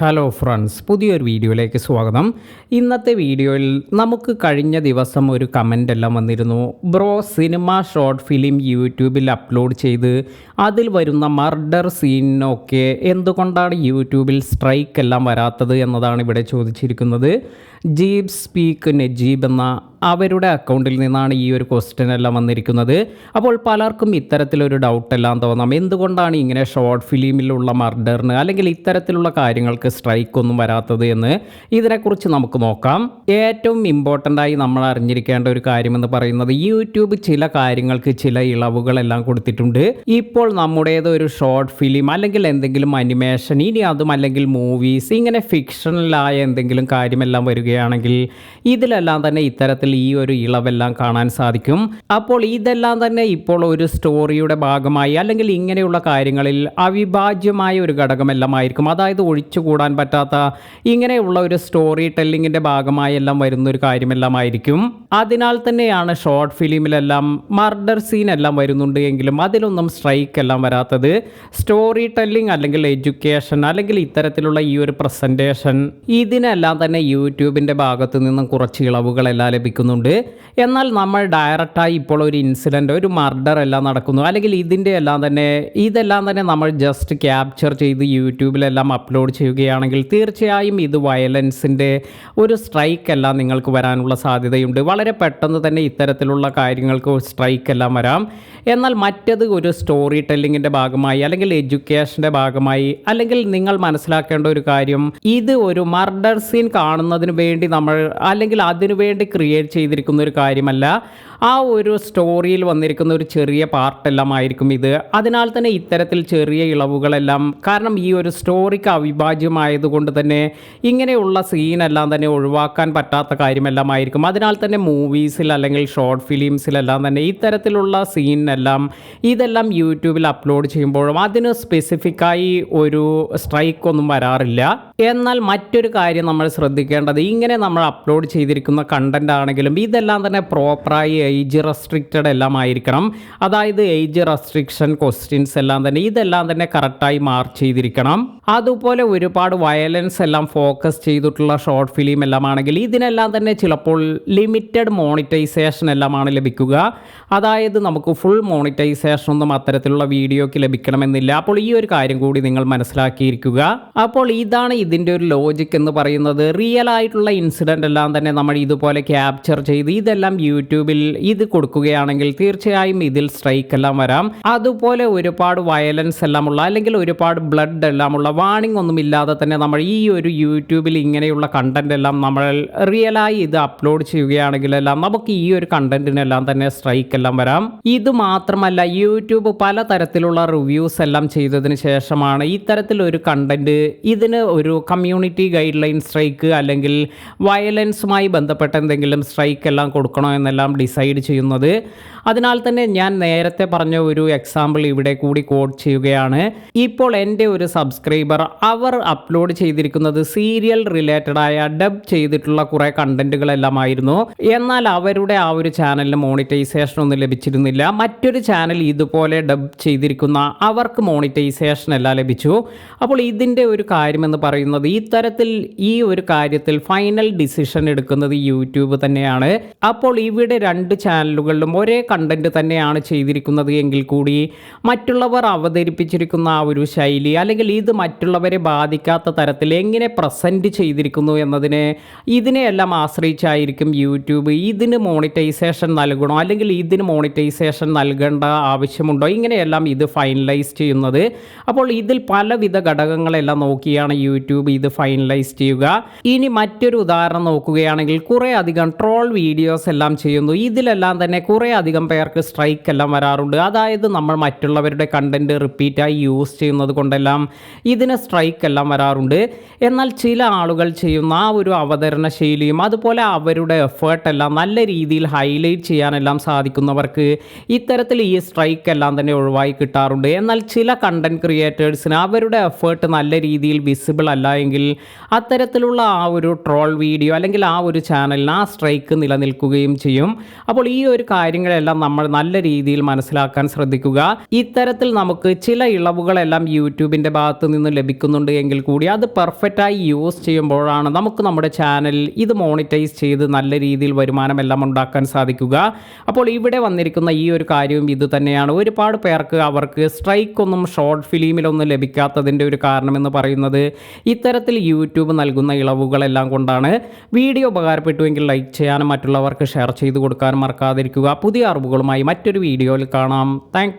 Hello friends പുതിയൊരു വീഡിയോയിലേക്ക് സ്വാഗതം. ഇന്നത്തെ വീഡിയോയിൽ നമുക്ക് കഴിഞ്ഞ ദിവസം ഒരു കമന്റ് എല്ലാം വന്നിരുന്നു. ബ്രോ സിനിമ ഷോർട്ട് ഫിലിം യൂട്യൂബിൽ അപ്ലോഡ് ചെയ്ത് അതിൽ വരുന്ന മർഡർ സീനൊക്കെ എന്തുകൊണ്ടാണ് യൂട്യൂബിൽ സ്ട്രൈക്ക് എല്ലാം വരാത്തത് എന്നതാണ് ഇവിടെ ചോദിച്ചിരിക്കുന്നത്. ജീബ് സ്പീക്ക് നജീബ് എന്ന അവരുടെ അക്കൗണ്ടിൽ നിന്നാണ് ഈ ഒരു ക്വസ്റ്റ്യൻ എല്ലാം വന്നിരിക്കുന്നത്. അപ്പോൾ പലർക്കും ഇത്തരത്തിലൊരു ഡൗട്ട് എല്ലാം തോന്നാം. എന്തുകൊണ്ടാണ് ഇങ്ങനെ ഷോർട്ട് ഫിലിമിലുള്ള മർഡറിന് അല്ലെങ്കിൽ ഇത്തരത്തിലുള്ള കാര്യങ്ങൾക്ക് സ്ട്രൈക്ക് ഒന്നും വരാത്തത് എന്ന്? ഇതിനെക്കുറിച്ച് നമുക്ക് നോക്കാം. ഏറ്റവും ഇമ്പോർട്ടന്റ് ആയി നമ്മൾ അറിഞ്ഞിരിക്കേണ്ട ഒരു കാര്യമെന്ന് പറയുന്നത് യൂട്യൂബ് ചില കാര്യങ്ങൾക്ക് ചില ഇളവുകളെല്ലാം കൊടുത്തിട്ടുണ്ട്. ഇപ്പോൾ നമ്മുടേത് ഒരു ഷോർട്ട് ഫിലിം അല്ലെങ്കിൽ എന്തെങ്കിലും അനിമേഷൻ ഇനി അതും അല്ലെങ്കിൽ മൂവീസ് ഇങ്ങനെ ഫിക്ഷണലായ എന്തെങ്കിലും കാര്യമെല്ലാം വരികയാണെങ്കിൽ ഇതിലെല്ലാം തന്നെ ഇത്തരത്തിൽ ഈ ഒരു ഇളവെല്ലാം കാണാൻ സാധിക്കും. അപ്പോൾ ഇതെല്ലാം തന്നെ ഇപ്പോൾ ഒരു സ്റ്റോറിയുടെ ഭാഗമായി അല്ലെങ്കിൽ ഇങ്ങനെയുള്ള കാര്യങ്ങളിൽ അവിഭാജ്യമായ ഒരു ഘടകമെല്ലാം ആയിരിക്കും. അതായത് ഒഴിച്ചുകൂടാൻ പറ്റാത്ത ഇങ്ങനെയുള്ള ഒരു സ്റ്റോറി ടെല്ലിങ്ങിന്റെ ഭാഗമായി എല്ലാം വരുന്ന ഒരു കാര്യമെല്ലാം ആയിരിക്കും. അതിനാൽ തന്നെയാണ് ഷോർട്ട് ഫിലിമിലെല്ലാം മർഡർ സീൻ എല്ലാം വരുന്നുണ്ട് എങ്കിലും അതിലൊന്നും സ്ട്രൈക്ക് എല്ലാം വരാത്തത് സ്റ്റോറി ടെല്ലിംഗ് അല്ലെങ്കിൽ എഡ്യൂക്കേഷൻ അല്ലെങ്കിൽ ഇത്തരത്തിലുള്ള ഈ ഒരു പ്രസന്റേഷൻ ഇതിനെല്ലാം തന്നെ യൂട്യൂബിന്റെ ഭാഗത്ത് നിന്നും കുറച്ച് ഇളവുകളെല്ലാം ലഭിക്കുന്നുണ്ട് എന്നാൽ നമ്മൾ ഡയറക്റ്റായി ഇപ്പോൾ ഒരു ഇൻസിഡന്റ് ഒരു മർഡർ എല്ലാം നടക്കുന്നു. അല്ലെങ്കിൽ ഇതിന്റെ എല്ലാം തന്നെ ഇതെല്ലാം തന്നെ നമ്മൾ ജസ്റ്റ് ക്യാപ്ചർ ചെയ്ത് യൂട്യൂബിലെല്ലാം അപ്ലോഡ് ചെയ്യുകയാണെങ്കിൽ തീർച്ചയായും ഇത് വയലൻസിന്റെ ഒരു സ്ട്രൈക്ക് എല്ലാം നിങ്ങൾക്ക് വരാനുള്ള സാധ്യതയുണ്ട്. വളരെ പെട്ടെന്ന് തന്നെ ഇത്തരത്തിലുള്ള കാര്യങ്ങൾക്ക് സ്ട്രൈക്ക് എല്ലാം വരാം. എന്നാൽ മറ്റത് ഒരു സ്റ്റോറി ടെല്ലിങ്ങിന്റെ ഭാഗമായി അല്ലെങ്കിൽ എഡ്യൂക്കേഷന്റെ ഭാഗമായി അല്ലെങ്കിൽ നിങ്ങൾ മനസ്സിലാക്കേണ്ട ഒരു കാര്യം ഇത് ഒരു മർഡർ സീൻ കാണുന്നതിന് വേണ്ടി നമ്മൾ അല്ലെങ്കിൽ അതിനു വേണ്ടി ക്രിയേറ്റ് ചെയ്തിരിക്കുന്ന ഒരു കാര്യമല്ല. ആ ഒരു സ്റ്റോറിയിൽ വന്നിരിക്കുന്ന ഒരു ചെറിയ പാർട്ടെല്ലാം ആയിരിക്കും ഇത്. അതിനാൽ തന്നെ ഇത്തരത്തിൽ ചെറിയ ഇളവുകളെല്ലാം കാരണം ഈ ഒരു സ്റ്റോറിക്ക് അവിഭാജ്യമായതുകൊണ്ട് തന്നെ ഇങ്ങനെയുള്ള സീനെല്ലാം തന്നെ ഒഴിവാക്കാൻ പറ്റാത്ത കാര്യമെല്ലാം ആയിരിക്കും അതിനാൽ തന്നെ മൂവീസിൽ അല്ലെങ്കിൽ ഷോർട്ട് ഫിലിംസിലെല്ലാം തന്നെ ഇത്തരത്തിലുള്ള സീനെല്ലാം ഇതെല്ലാം യൂട്യൂബിൽ അപ്ലോഡ് ചെയ്യുമ്പോഴും അതിന് സ്പെസിഫിക്കായി ഒരു സ്ട്രൈക്ക് ഒന്നും വരാറില്ല. എന്നാൽ മറ്റൊരു കാര്യം നമ്മൾ ശ്രദ്ധിക്കേണ്ടത് ഇങ്ങനെ നമ്മൾ അപ്ലോഡ് ചെയ്തിരിക്കുന്ന കണ്ടന്റ് ആണെങ്കിലും ഇതെല്ലാം തന്നെ പ്രോപ്പറായി ഏജ് റെസ്ട്രിക്റ്റഡ് എല്ലാം ആയിരിക്കണം. അതായത് ഏജ് റെസ്ട്രിക്ഷൻ ക്വസ്റ്റ്യൻസ് എല്ലാം തന്നെ ഇതെല്ലാം തന്നെ കറക്റ്റായി മാർക്ക് ചെയ്തിരിക്കണം. അതുപോലെ ഒരുപാട് വയലൻസ് എല്ലാം ഫോക്കസ് ചെയ്തിട്ടുള്ള ഷോർട്ട് ഫിലിം എല്ലാം ആണെങ്കിൽ ഇതിനെല്ലാം തന്നെ ചിലപ്പോൾ ലിമിറ്റഡ് മോണിറ്റൈസേഷൻ എല്ലാമാണ് ലഭിക്കുക. അതായത് നമുക്ക് ഫുൾ മോണിറ്റൈസേഷൻ ഒന്നും അത്തരത്തിലുള്ള വീഡിയോക്ക് ലഭിക്കണമെന്നില്ല. അപ്പോൾ ഈ ഒരു കാര്യം കൂടി നിങ്ങൾ മനസ്സിലാക്കിയിരിക്കുക. അപ്പോൾ ഇതാണ് ഇതിന്റെ ഒരു ലോജിക് എന്ന് പറയുന്നത്. റിയൽ ആയിട്ടുള്ള ഇൻസിഡന്റ് എല്ലാം തന്നെ നമ്മൾ ഇതുപോലെ ക്യാപ്ചർ ചെയ്ത് ഇതെല്ലാം യൂട്യൂബിൽ ഇത് കൊടുക്കുകയാണെങ്കിൽ തീർച്ചയായും ഇതിൽ സ്ട്രൈക്ക് എല്ലാം വരാം. അതുപോലെ ഒരുപാട് വയലൻസ് എല്ലാം ഉള്ള അല്ലെങ്കിൽ ഒരുപാട് ബ്ലഡ് എല്ലാം ഉള്ള വാണിംഗ് ഒന്നും ഇല്ലാതെ തന്നെ നമ്മൾ ഈ ഒരു യൂട്യൂബിൽ ഇങ്ങനെയുള്ള കണ്ടന്റ് എല്ലാം നമ്മൾ റിയലായി ഇത് അപ്ലോഡ് ചെയ്യുകയാണെങ്കിൽ എല്ലാം നമുക്ക് ഈ ഒരു കണ്ടന്റിനെല്ലാം തന്നെ സ്ട്രൈക്ക് എല്ലാം വരാം. ഇത് മാത്രമല്ല യൂട്യൂബ് പലതരത്തിലുള്ള റിവ്യൂസ് എല്ലാം ചെയ്തതിന് ശേഷമാണ് ഇത്തരത്തിൽ ഒരു കണ്ടന്റ് ഇതിന് ഒരു കമ്മ്യൂണിറ്റി ഗൈഡ് ലൈൻ സ്ട്രൈക്ക് അല്ലെങ്കിൽ വയലൻസുമായി ബന്ധപ്പെട്ട എന്തെങ്കിലും സ്ട്രൈക്ക് എല്ലാം കൊടുക്കണോ എന്നെല്ലാം ഡിസൈഡ് ചെയ്യുന്നത്. അതിനാൽ തന്നെ ഞാൻ നേരത്തെ പറഞ്ഞ ഒരു എക്സാമ്പിൾ ഇവിടെ കൂടി കോഡ് ചെയ്യുകയാണ്. ഇപ്പോൾ എന്റെ ഒരു സബ്സ്ക്രൈബർ അവർ അപ്ലോഡ് ചെയ്തിരിക്കുന്നത് സീരിയൽ റിലേറ്റഡ് ആയ ഡബ് ചെയ്തിട്ടുള്ള കുറേ കണ്ടന്റുകളെല്ലാമായിരുന്നു എന്നാൽ അവരുടെ ആ ഒരു ചാനലിന് മോണിറ്റൈസേഷൻ ഒന്നും ലഭിച്ചിരുന്നില്ല. മറ്റൊരു ചാനൽ ഇതുപോലെ ഡബ് ചെയ്തിരിക്കുന്ന അവർക്ക് മോണിറ്റൈസേഷൻ എല്ലാം ലഭിച്ചു. അപ്പോൾ ഇതിന്റെ ഒരു കാര്യമെന്ന് പറയുന്നത് ഇത്തരത്തിൽ ഈ ഒരു കാര്യത്തിൽ ഫൈനൽ ഡിസിഷൻ എടുക്കുന്നത് യൂട്യൂബ് തന്നെയാണ്. അപ്പോൾ ഇവിടെ രണ്ട് ചാനലുകളിലും ഒരേ കണ്ടന്റ് തന്നെയാണ് ചെയ്തിരിക്കുന്നത് എങ്കിൽ കൂടി മറ്റുള്ളവർ അവതരിപ്പിച്ചിരിക്കുന്ന ആ ഒരു ശൈലി അല്ലെങ്കിൽ ഇത് മറ്റുള്ളവരെ ബാധിക്കാത്ത തരത്തിൽ എങ്ങനെ പ്രസന്റ് ചെയ്തിരിക്കുന്നു എന്നതിനെ ഇതിനെയെല്ലാം ആശ്രയിച്ചായിരിക്കും യൂട്യൂബ്. ഇതിന് മോണിറ്റൈസേഷൻ നൽകണോ അല്ലെങ്കിൽ ഇതിന് മോണിറ്റൈസേഷൻ നൽകേണ്ട ആവശ്യമുണ്ടോ? ഇങ്ങനെയെല്ലാം ഇത് ഫൈനലൈസ് ചെയ്യുന്നത്. അപ്പോൾ ഇതിൽ പലവിധ ഘടകങ്ങളെല്ലാം നോക്കിയാണ് യൂട്യൂബ് ഇത് ഫൈനലൈസ് ചെയ്യുക. ഇനി മറ്റൊരു ഉദാഹരണം നോക്കുകയാണെങ്കിൽ കുറേ അധികം ട്രോൾ വീഡിയോസ് എല്ലാം ചെയ്യുന്നു. ഇതിലെല്ലാം തന്നെ കുറേ അധികം പേർക്ക് സ്ട്രൈക്ക് എല്ലാം വരാറുണ്ട്. അതായത് നമ്മൾ മറ്റുള്ളവരുടെ കണ്ടന്റ് റിപ്പീറ്റായി യൂസ് ചെയ്യുന്നത് കൊണ്ടെല്ലാം ഇതിന് സ്ട്രൈക്ക് എല്ലാം വരാറുണ്ട്. എന്നാൽ ചില ആളുകൾ ചെയ്യുന്ന ആ ഒരു അവതരണ ശൈലിയും അതുപോലെ അവരുടെ എഫേർട്ട് എല്ലാം നല്ല രീതിയിൽ ഹൈലൈറ്റ് ചെയ്യാനെല്ലാം സാധിക്കുന്നവർക്ക് ഇത്തരത്തിൽ ഈ സ്ട്രൈക്ക് എല്ലാം തന്നെ ഒഴിവായി കിട്ടാറുണ്ട്. എന്നാൽ ചില കണ്ടന്റ് ക്രിയേറ്റേഴ്സിന് അവരുടെ എഫേർട്ട് നല്ല രീതിയിൽ വിസിബിൾ അല്ല എങ്കിൽ അത്തരത്തിലുള്ള ആ ഒരു ട്രോൾ വീഡിയോ അല്ലെങ്കിൽ ആ ഒരു ചാനലിന് ആ സ്ട്രൈക്ക് നിലനിൽക്കുകയും ചെയ്യും. അപ്പോൾ ഈ ഒരു കാര്യങ്ങളെല്ലാം നമ്മൾ നല്ല രീതിയിൽ മനസ്സിലാക്കാൻ ശ്രദ്ധിക്കുക. ഇത്തരത്തിൽ നമുക്ക് ചില ഇളവുകളെല്ലാം യൂട്യൂബിന്റെ ഭാഗത്ത് നിന്ന് ലഭിക്കുന്നുണ്ട് എങ്കിൽ കൂടി അത് പെർഫെക്റ്റായി യൂസ് ചെയ്യുമ്പോഴാണ് നമുക്ക് നമ്മുടെ ചാനലിൽ ഇത് മോണിറ്റൈസ് ചെയ്ത് നല്ല രീതിയിൽ വരുമാനമെല്ലാം ഉണ്ടാക്കാൻ സാധിക്കുക. അപ്പോൾ ഇവിടെ വന്നിരിക്കുന്ന ഈ ഒരു കാര്യവും ഇത് തന്നെയാണ്. ഒരുപാട് പേർക്ക് അവർക്ക് സ്ട്രൈക്ക് ഒന്നും ഷോർട്ട് ഫിലിമിലൊന്നും ലഭിക്കാത്തതിന്റെ ഒരു കാരണമെന്ന് പറയുന്നത് ഇത്തരത്തിൽ യൂട്യൂബ് നൽകുന്ന ഇളവുകളെല്ലാം കൊണ്ടാണ്. വീഡിയോ ഉപകാരപ്പെട്ടുവെങ്കിൽ ലൈക്ക് ചെയ്യാനും മറ്റുള്ളവർക്ക് ഷെയർ ചെയ്ത് കൊടുക്കാനും മറക്കാതിരിക്കുക. പുതിയ അറിവുകളുമായി മറ്റൊരു വീഡിയോയിൽ കാണാം. താങ്ക്